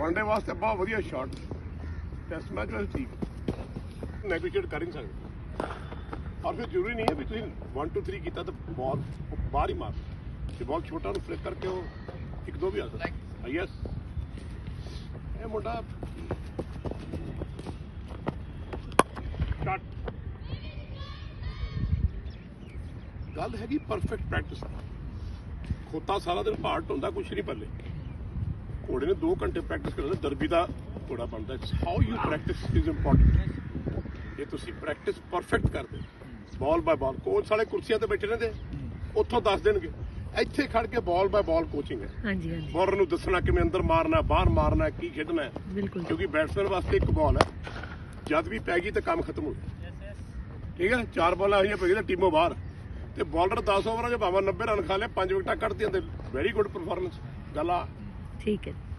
One day ਵਾਸਤੇ ਬਹੁਤ ਵਧੀਆ ਸ਼ਾਟ ਟੈਸਟ ਮੈਚ ਵਾਸਤੇ ਠੀਕ ਨੈਗੋਸ਼ੀਏਟ ਕਰ ਹੀ ਨਹੀਂ ਸਕਦੇ। ਔਰ ਫਿਰ ਜ਼ਰੂਰੀ ਨਹੀਂ ਹੈ ਵੀ ਤੁਸੀਂ 1 2 3 ਕੀਤਾ ਤਾਂ ਬਾਲ ਬਾਹਰ ਹੀ ਮਾਰ। ਜੇ ਬਾਲ ਛੋਟਾ ਨੂੰ ਫਲਿਕ ਕਰਕੇ ਉਹ ਇੱਕ ਦੋ ਵੀ ਆ ਸਕਦਾ। ਯੈਸ ਇਹ ਮੁੰਡਾ ਸ਼ਾਟ ਗੱਲ ਹੈਗੀ ਪਰਫੈਕਟ ਪ੍ਰੈਕਟਿਸ ਖੋਤਾ ਸਾਰਾ ਦਿਨ ਭਾਰਟ ਹੁੰਦਾ ਕੁਛ ਨਹੀਂ ਪੱਲੇ। ਘੋੜੇ ਨੇ 2 ਘੰਟੇ ਪ੍ਰੈਕਟਿਸ ਕਰਨਾ ਦਰਬੀ ਦਾ ਘੋੜਾ ਬਣਦਾ। How you practice is important ਜੇ ਤੁਸੀਂ ਪ੍ਰੈਕਟਿਸ ਪਰਫੈਕਟ ਕਰਦੇ ਬਾਲ ਬਾਏ ਬਾਲ ਕੋਚ ਵਾਲੇ ਕੁਰਸੀਆਂ ਤੇ ਬੈਠੇ ਰਹਿੰਦੇ ਉੱਥੋਂ ਦੱਸ ਦੇਣਗੇ ਇੱਥੇ ਖੜ ਕੇ ਬਾਲ ਬਾਏ ਬਾਲ ਕੋਚਿੰਗ ਹੈ। ਹਾਂਜੀ ਹਾਂਜੀ। ਬੋਲਰ ਨੂੰ ਦੱਸਣਾ ਕਿਵੇਂ ਅੰਦਰ ਮਾਰਨਾ ਬਾਹਰ ਮਾਰਨਾ ਕੀ ਖੇਡਣਾ ਹੈ। ਬਿਲਕੁਲ। ਕਿਉਂਕਿ ਬੈਟਸਮੈਨ ਵਾਸਤੇ ਇੱਕ ਬਾਲ ਹੈ। ਜਦ ਵੀ ਪੈ ਗਈ ਤਾਂ ਕੰਮ ਖਤਮ ਹੋ ਗਿਆ। ਠੀਕ ਹੈ ਚਾਰ ਬਾਲਾਂ ਆਈਆਂ ਪੈ ਗਈ ਤਾਂ ਟੀਮੋਂ ਬਾਹਰ। ਤੇ ਬਾਲਰ 10 ਓਵਰਾਂ 'ਚ ਭਾਵੇਂ 90 ਰਨ ਖਾ ਲਿਆ 5 ਵਿਕਟਾਂ ਕੱਢਦੀਆਂ ਤੇ ਵੈਰੀ ਗੁੱਡ ਪਰਫਾਰਮੈਂਸ ਗੱਲ ਆ ਠੀਕ ਹੈ